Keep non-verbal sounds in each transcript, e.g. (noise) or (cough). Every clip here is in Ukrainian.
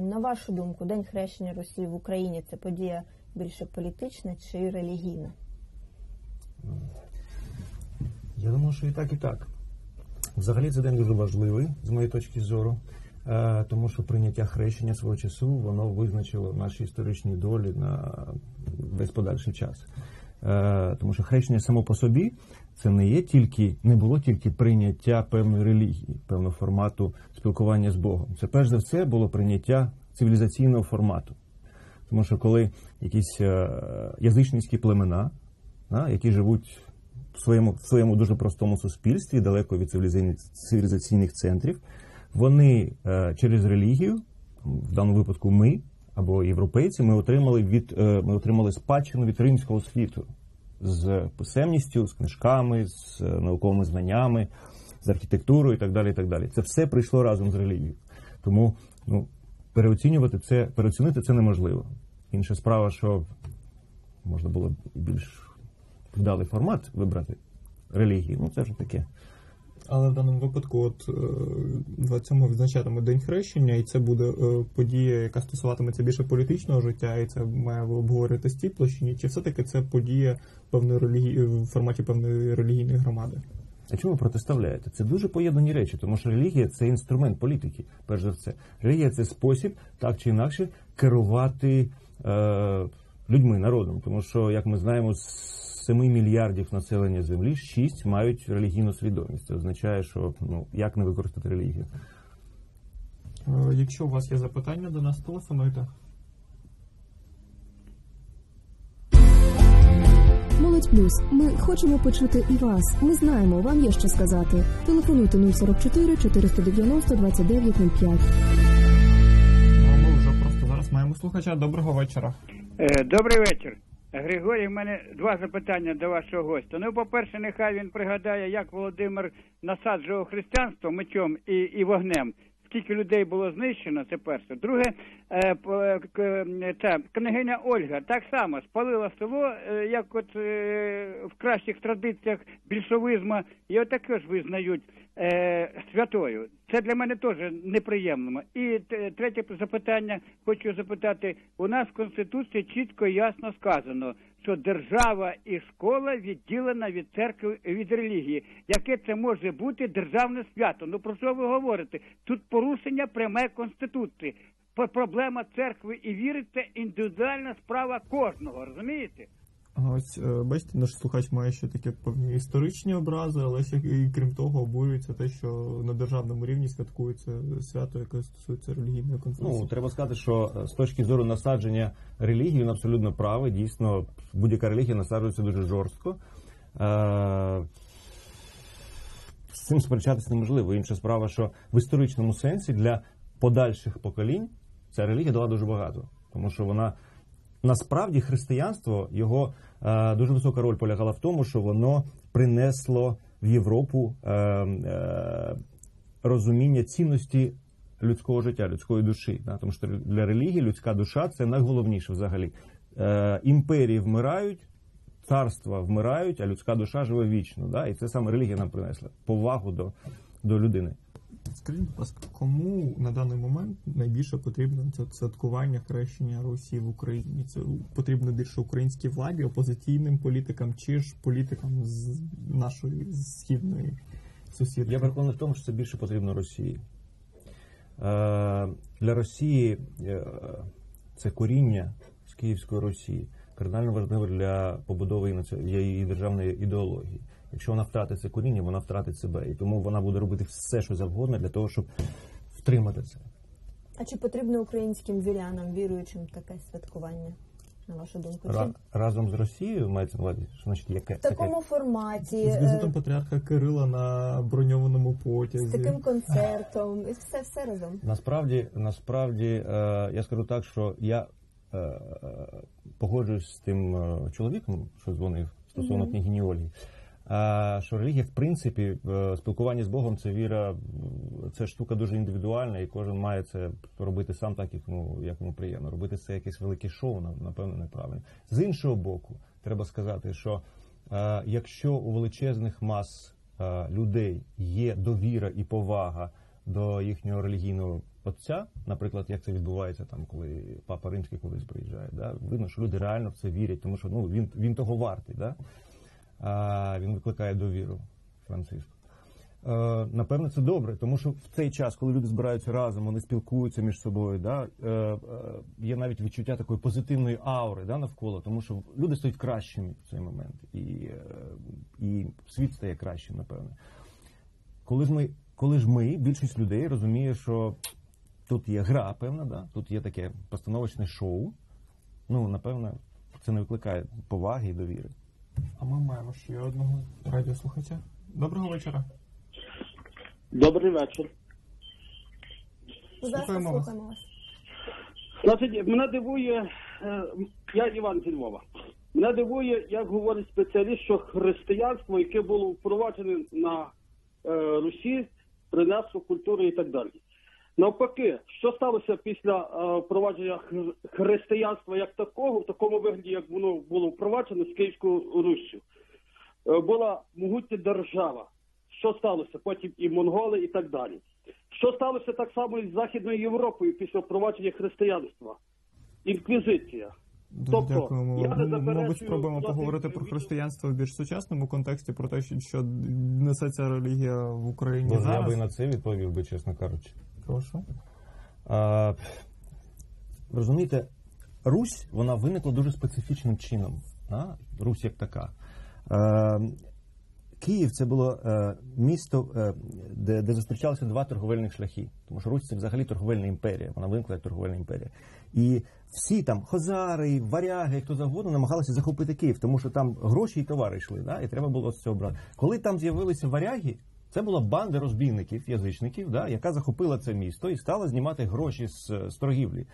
На вашу думку, День хрещення Росії в Україні це подія більше політична чи релігійна? Я думаю, що і так, і так. Взагалі цей день дуже важливий з моєї точки зору, е, тому що прийняття хрещення свого часу воно визначило наші історичні долі на весь подальший час. Е, Тому що хрещення само по собі це не є тільки, не було тільки прийняття певної релігії, певного формату спілкування з Богом. Це перш за все було прийняття цивілізаційного формату. Тому що коли якісь е, язичницькі племена, які живуть в своєму, в своєму дуже простому суспільстві, далеко від цивілізаційних, центрів, вони е, через релігію, в даному випадку ми або європейці, ми отримали від е, ми отримали спадщину від римського світу з писемністю, з книжками, з е, науковими знаннями, з архітектурою і так далі. І так далі. Це все прийшло разом з релігією. Тому ну, переоцінювати це, переоцінити це неможливо. Інша справа, що можна було більш вдалий формат вибрати релігії. Ну це вже таке. Але в даному випадку, от е, 27-го відзначатиме День хрещення, і це буде е, подія, яка стосуватиметься більше політичного життя, і це має обговорювати з цій площині, чи все-таки це подія певної релігії в форматі певної релігійної громади? А чому протиставляєте? Це дуже поєднані речі, тому що релігія це інструмент політики, перш за все. Релігія це спосіб так чи інакше керувати е, людьми, народом. Тому що, як ми знаємо, з 7 мільярдів населення землі 6 мають релігійну свідомість. Це означає, що ну як не використати релігію. Е, Якщо у вас є запитання до нас, телефонуйте. Молодь плюс. Ми хочемо почути і вас. Ми знаємо, вам є що сказати. Телефонуйте 044 490 2905. Ну, ми вже просто зараз маємо слухача. Доброго вечора. Е, Добрий вечір. Григорій, в мене два запитання до вашого гостя. Ну, по-перше, нехай він пригадає, як Володимир насаджував християнство мечом і, і вогнем. Скільки людей було знищено, це перше. Друге, е, е, е, княгиня Ольга так само спалила село, е, як от е, в кращих традиціях більшовизму, от також визнають е, святою. Це для мене теж неприємно. І третє запитання хочу запитати: у нас в Конституції чітко і ясно сказано, що держава і школа відділена від церкви від релігії. Яке це може бути державне свято? Ну про що ви говорите? Тут порушення пряме конституції. Проблема церкви і віри це індивідуальна справа кожного, розумієте? Ось е, бачите, наш слухач має ще такі певні історичні образи, але ще і крім того обурюється те, що на державному рівні святкується свято, яке стосується релігійної конфесії. Ну треба сказати, що е, з точки зору насадження релігії він абсолютно правий. Дійсно, будь-яка релігія насаджується дуже жорстко. Е, з цим сперечатися неможливо. Інша справа, що в історичному сенсі для подальших поколінь ця релігія дала дуже багато, тому що вона насправді християнство його е, дуже висока роль полягала в тому, що воно принесло в Європу е, е, розуміння цінності людського життя, людської душі. Да? Тому що для релігії людська душа це найголовніше взагалі. Е, імперії вмирають, царства вмирають, а людська душа живе вічно. Да? І це саме релігія нам принесла повагу до, до людини. Скажіть, будь ласка, кому на даний момент найбільше потрібно це святкування хрещення Русі в Україні? Це потрібно більше українській владі, опозиційним політикам чи ж політикам з нашої східної сусідки? Я переконаний в тому, що це більше потрібно Росії. Е, Для Росії е, це коріння з Київської Росії кардинально важливо для побудови її державної ідеології. Якщо вона втратить це коріння, вона втратить себе. І тому вона буде робити все, що завгодно для того, щоб втримати це. А чи потрібно українським вірянам, віруючим таке святкування? На вашу думку? Ра- разом з Росією мається на увазі, що значить яке в такому форматі, з е, візитом патріарха Кирила на броньованому потязі. з таким концертом, і все, все разом? Насправді, насправді, е, я скажу так, що я е, е, погоджуюсь з тим е, чоловіком, що дзвонив стосовно княгині Ольги. Що релігія, в принципі, е, спілкування з Богом це віра, це штука дуже індивідуальна, і кожен має це робити сам так, як йому, як йому приємно. Робити це якесь велике шоу, на- напевно, неправильно. З іншого боку, треба сказати, що е, якщо у величезних мас е, людей є довіра і повага до їхнього релігійного Отця, наприклад, як це відбувається там, коли папа римський колись приїжджає. Да? Видно, що люди реально в це вірять, тому що ну, він, він того вартий. Да? Він викликає довіру Франциску. Е, напевно, це добре, тому що в цей час, коли люди збираються разом, вони спілкуються між собою, да, е, е, є навіть відчуття такої позитивної аури да, навколо, тому що люди стають кращими в цей момент, і, і світ стає кращим, напевне. Коли ж ми, коли ж ми, більшість людей розуміє, що тут є гра, певна, да, тут є таке постановочне шоу, ну, напевно, це не викликає поваги і довіри. А ми маємо ще одного радіослухача. Доброго вечора. Добрий вечір. Будь Слухаємо вас. слухаємо вас. Значить, мене дивує, е, я Іван зі Львова. Мене дивує, як говорить спеціаліст, що християнство, яке було впроваджене на е, Русі, принесло культуру і так далі. Навпаки, що сталося після е, впровадження християнства як такого, в такому вигляді, як воно було впроваджено з Київською Руссю? Е, була могутня держава. Що сталося? Потім і монголи, і так далі. Що сталося так само і з Західною Європою після впровадження християнства? Інквізиція. Дуже Тобто, дякуємо. я не Мабуть, спробуємо поговорити про християнство в більш сучасному контексті, про те, що- несе ця релігія в Україні Бо я би на це відповів би, чесно кажучи. Прошу. А, розумієте, Русь вона виникла дуже специфічним чином. А? Русь як така. А, Київ це було е, місто, е, де, де зустрічалися два торговельних шляхи. Тому що Русь це взагалі торговельна імперія. Вона виникла як торговельна імперія. І всі там хозари, варяги, хто завгодно намагалися захопити Київ, тому що там гроші і товари йшли, да? і треба було з цього брати. Коли там з'явилися варяги, це була банда розбійників, язичників, да? яка захопила це місто і стала знімати гроші з, з торгівлі.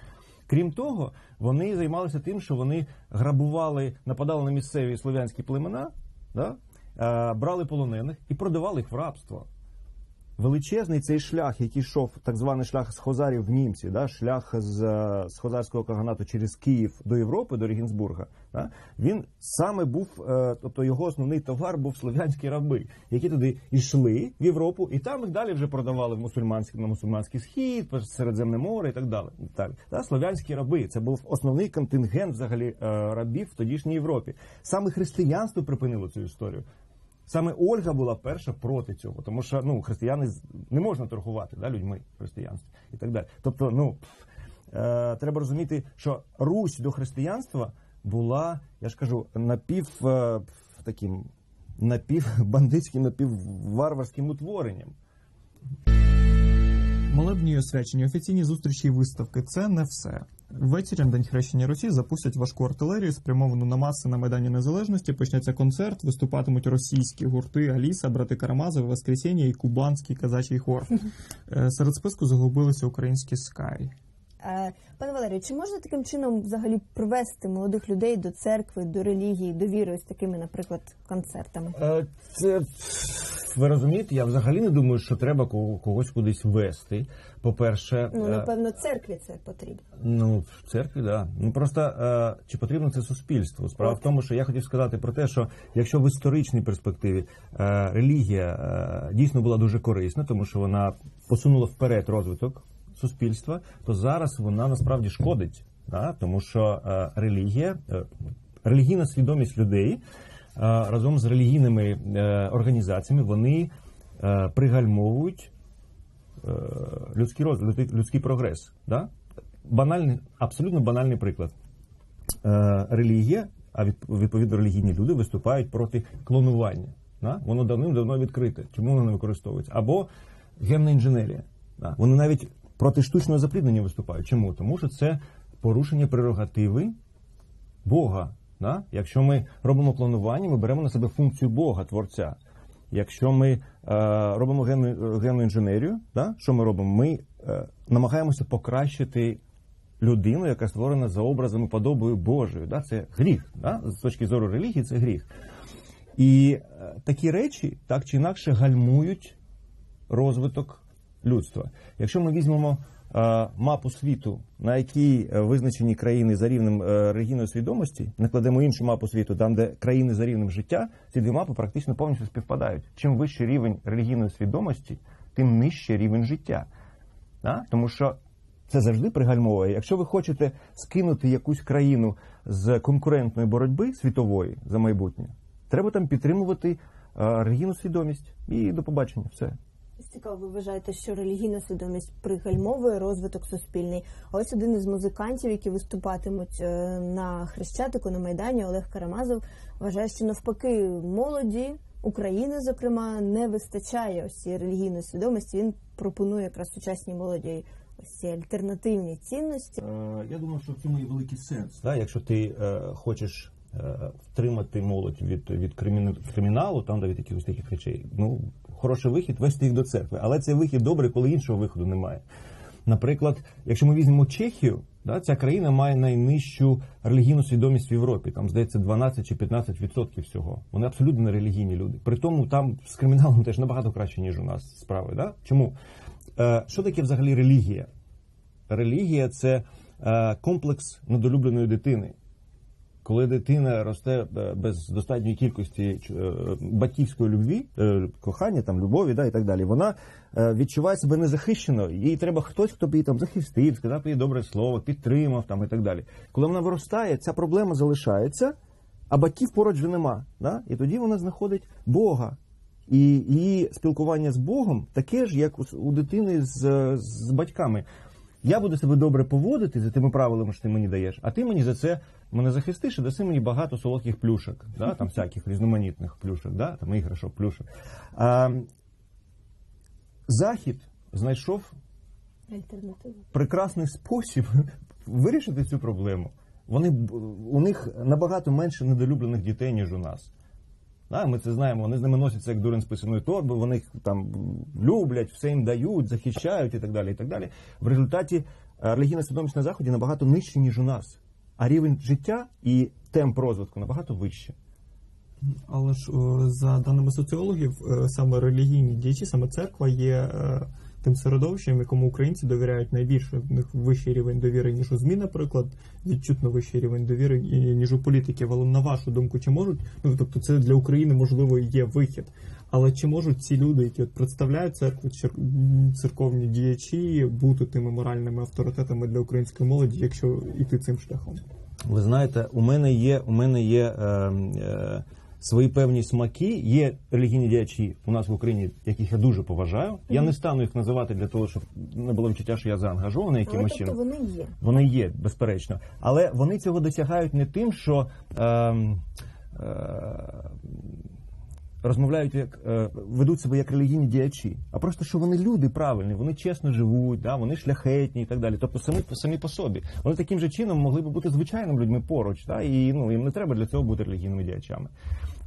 Крім того, вони займалися тим, що вони грабували, нападали на місцеві слов'янські племена, да? е, брали полонених і продавали їх в рабство. Величезний цей шлях, який йшов, так званий шлях з Хозарів в німці, да, шлях з, е, з Хозарського каганату через Київ до Європи, до Регенсбурга, да, він саме був, е, тобто його основний товар був слов'янські раби, які туди йшли в Європу, і там їх далі вже продавали в мусульманський, на мусульманський схід, Середземне море і так далі. Так, да, слов'янські раби це був основний контингент взагалі е, рабів в тодішній Європі. Саме християнство припинило цю історію. Саме Ольга була перша проти цього, тому що ну християни не можна торгувати да, людьми в християнстві і так далі. Тобто, ну е, треба розуміти, що Русь до християнства була, я ж кажу, напів е, таким напівбандитським, (laughs) напівварварським утворенням. Молебні освячені, офіційні зустрічі і виставки це не все. Ввечері на День Хрещення Русі запустять важку артилерію, спрямовану на маси на Майдані Незалежності. Почнеться концерт, виступатимуть російські гурти Аліса, брати Карамазови, Воскресіння і Кубанський казачий хор. Е, Серед списку загубилися українські скай. Е, Пане Валерію, чи можна таким чином взагалі привести молодих людей до церкви, до релігії, до віри, ось такими, наприклад, концертами? Е, Це ви розумієте, я взагалі не думаю, що треба кого- когось кудись вести. По-перше, Ну, е, напевно, церкві це потрібно. Ну, в церкві, да. Ну просто чи потрібно це суспільству? Справа в тому, що я хотів сказати про те, що якщо в історичній перспективі релігія дійсно була дуже корисна, тому що вона посунула вперед розвиток суспільства, то зараз вона насправді шкодить, да? тому що е, релігія, е, релігійна свідомість людей е, разом з релігійними організаціями вони пригальмовують людський розвиток, людський- прогрес. Да? Банальний, абсолютно банальний приклад. Релігія, а від- відповідно релігійні люди виступають проти клонування. Да? Воно давним-давно відкрите. Чому воно не використовується? Або генна інженерія. Да? Вони навіть проти штучного запліднення виступають. Чому? Тому що це порушення прерогативи Бога. Да? Якщо ми робимо клонування, ми беремо на себе функцію Бога, творця. Якщо ми е, робимо генну, генну інженерію, да? що ми робимо? Ми е, намагаємося покращити людину, яка створена за образом і подобою Божою. Да? Це гріх. Да? З точки зору релігії, це гріх. І е, такі речі так чи інакше гальмують розвиток людства. Якщо ми візьмемо е, мапу світу, на якій е, визначені країни за рівнем е, релігійної свідомості, накладемо іншу мапу світу, там, де країни за рівнем життя, ці дві мапи практично повністю співпадають. Чим вищий рівень релігійної свідомості, тим нижче рівень життя. Тому що Це завжди пригальмовує. Якщо ви хочете скинути якусь країну з конкурентної боротьби світової за майбутнє, треба там підтримувати релігійну свідомість і до побачення. Все. Цікаво, ви вважаєте, що релігійна свідомість пригальмовує розвиток суспільний. А ось один із музикантів, які виступатимуть е, на Хрещатику на Майдані, Олег Карамазов, вважає, що навпаки молоді України, зокрема, не вистачає ось цієї релігійної свідомості. Він пропонує якраз сучасній молоді ось ці альтернативні цінності. Е, я думаю, що в цьому є великий сенс. Да? Якщо ти е, хочеш втримати молодь від, від криміналу, там, да, від якихось таких речей, ну, хороший вихід вести їх до церкви. Але цей вихід добрий, коли іншого виходу немає. Наприклад, якщо ми візьмемо Чехію, да, ця країна має найнижчу релігійну свідомість в Європі. Там, здається, 12 чи 15 відсотків всього. Вони абсолютно не релігійні люди. При тому там з криміналом теж набагато краще, ніж у нас справи. Да? Чому? Е, що таке взагалі релігія? Релігія це е, комплекс недолюбленої дитини. Коли дитина росте е, без достатньої кількості е, батьківської любві, е, кохання, там, любові да, і так далі, вона відчуває себе незахищеною. Їй треба хтось, хто б її там захистив, сказав їй добре слово, підтримав там, і так далі. Коли вона виростає, ця проблема залишається, а батьків поруч вже нема. Да? І тоді вона знаходить Бога. І її спілкування з Богом таке ж, як у дитини з, з батьками. Я буду себе добре поводити за тими правилами, що ти мені даєш, а ти мені за це мене захистиш і даси мені багато солодких плюшок, да? там (laughs) всяких різноманітних плюшок, да? там іграшок, плюшок. А, Захід знайшов прекрасний спосіб (laughs) вирішити цю проблему. Вони у них набагато менше недолюблених дітей, ніж у нас. Да, ми це знаємо, вони з ними носяться як дурень з писаної торби, вони їх там люблять, все їм дають, захищають і так далі. І так далі. В результаті е, релігійна свідомість на заході набагато нижча, ніж у нас. А рівень життя і темп розвитку набагато вище. Але ж за даними соціологів, е, саме релігійні діячі, саме церква є е, тим середовищем, якому українці довіряють найбільше. В них вищий рівень довіри, ніж у ЗМІ, наприклад, відчутно вищий рівень довіри, ніж у політиків. Але на вашу думку, чи можуть, ну тобто це для України можливо є вихід. Але чи можуть ці люди, які от представляють церкву, цер- церковні діячі, бути тими моральними авторитетами для української молоді, якщо йти цим шляхом? Ви знаєте, у мене є, у мене є е, е, свої певні смаки. Є релігійні діячі у нас в Україні, яких я дуже поважаю. Я не стану їх називати для того, щоб не було відчуття, що я заангажований Але якимось тобто чином. вони є. Вони є, безперечно. Але вони цього досягають не тим, що е, е, розмовляють як е, ведуть себе як релігійні діячі, а просто що вони люди правильні, вони чесно живуть, да, вони шляхетні і так далі. Тобто самі, самі по собі. Вони таким же чином могли б бути звичайними людьми поруч, да, і ну, їм не треба для цього бути релігійними діячами.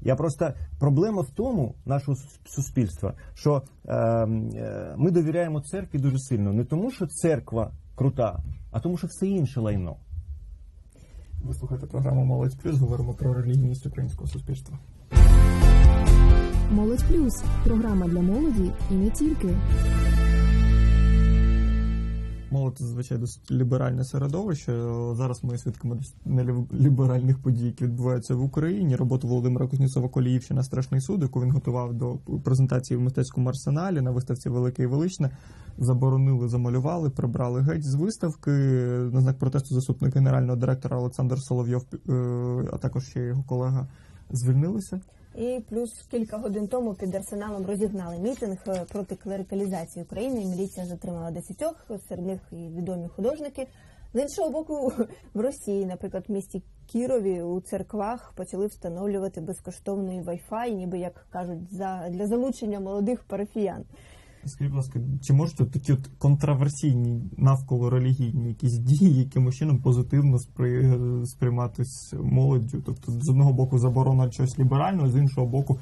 Я просто проблема в тому нашого суспільства, що е, е, ми довіряємо церкві дуже сильно, не тому, що церква крута, а тому, що все інше лайно. Ви слухаєте програму Молодь Плюс. Говоримо про релігійність українського суспільства. Молодь Плюс програма для молоді і не тільки. Молодь зазвичай досить ліберальне середовище. Зараз ми свідками неліберальних подій, які відбуваються в Україні. Роботу Володимира Кузнєцова Коліївщина Страшний суд, яку він готував до презентації в мистецькому арсеналі на виставці Велике і Величне. Заборонили, замалювали, прибрали геть з виставки. На знак протесту заступник генерального директора Олександр Соловйов, е, а також ще його колега звільнилися. І плюс кілька годин тому під арсеналом розігнали мітинг е, проти клерикалізації України. Міліція затримала десятьох, серед них і відомі художники. З іншого боку, в Росії, наприклад, в місті Кірові у церквах почали встановлювати безкоштовний Wi-Fi, ніби як кажуть, за для залучення молодих парафіян. Скажіть, будь ласка, чи можуть такі от контраверсійні навколо релігійні якісь дії, якимось чином позитивно спри... сприйматись молоддю? Тобто, з одного боку, заборона чогось ліберального, з іншого боку,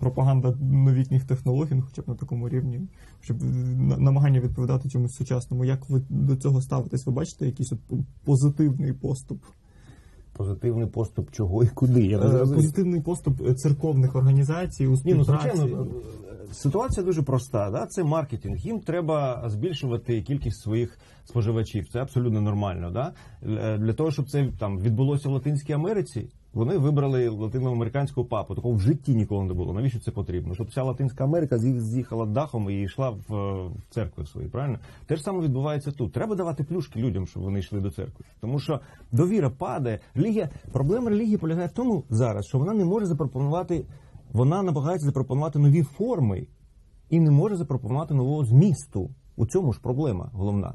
пропаганда новітніх технологій, ну, хоча б на такому рівні, щоб на- намагання відповідати чомусь сучасному. Як ви до цього ставитесь? Ви бачите якийсь от позитивний поступ? Позитивний поступ чого і куди. Я не Е. Позитивний поступ церковних організацій у Ні, ну звичайно, ситуація дуже проста. Да? Це маркетинг. Їм треба збільшувати кількість своїх споживачів. Це абсолютно нормально. Да? Для того, щоб це там відбулося в Латинській Америці. Вони вибрали латиноамериканського папу. Такого в житті ніколи не було. Навіщо це потрібно? Щоб вся Латинська Америка з'їхала дахом і йшла в, е, в церкви свої. Правильно? Те ж саме відбувається тут. Треба давати плюшки людям, щоб вони йшли до церкви. Тому що довіра падає. Релігія, проблема релігії полягає в тому зараз, що вона не може запропонувати, вона намагається запропонувати нові форми і не може запропонувати нового змісту. У цьому ж проблема головна.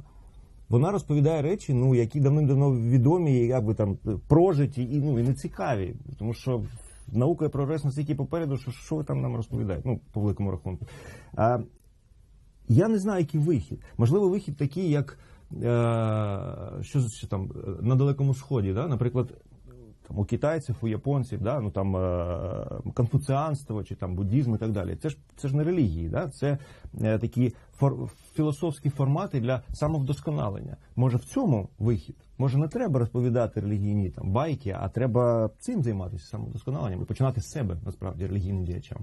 Вона розповідає речі, ну які давним-давно відомі, якби там прожиті і ну і не цікаві, тому що наука і прогрес настільки попереду, що що ви там нам розповідаєте? Ну, по великому рахунку. А, я не знаю, який вихід. Можливо, вихід такий, як е, що, що там е, на Далекому Сході, да? наприклад, там, у китайців, у японців, да? ну, там, е, конфуціанство чи там, буддізм і так далі. Це ж, це ж не релігії, да? це е, такі фор, філософські формати для самовдосконалення. Може, в цьому вихід? Може, не треба розповідати релігійні там, байки, а треба цим займатися самовдосконаленням і починати з себе, насправді, релігійним діячам.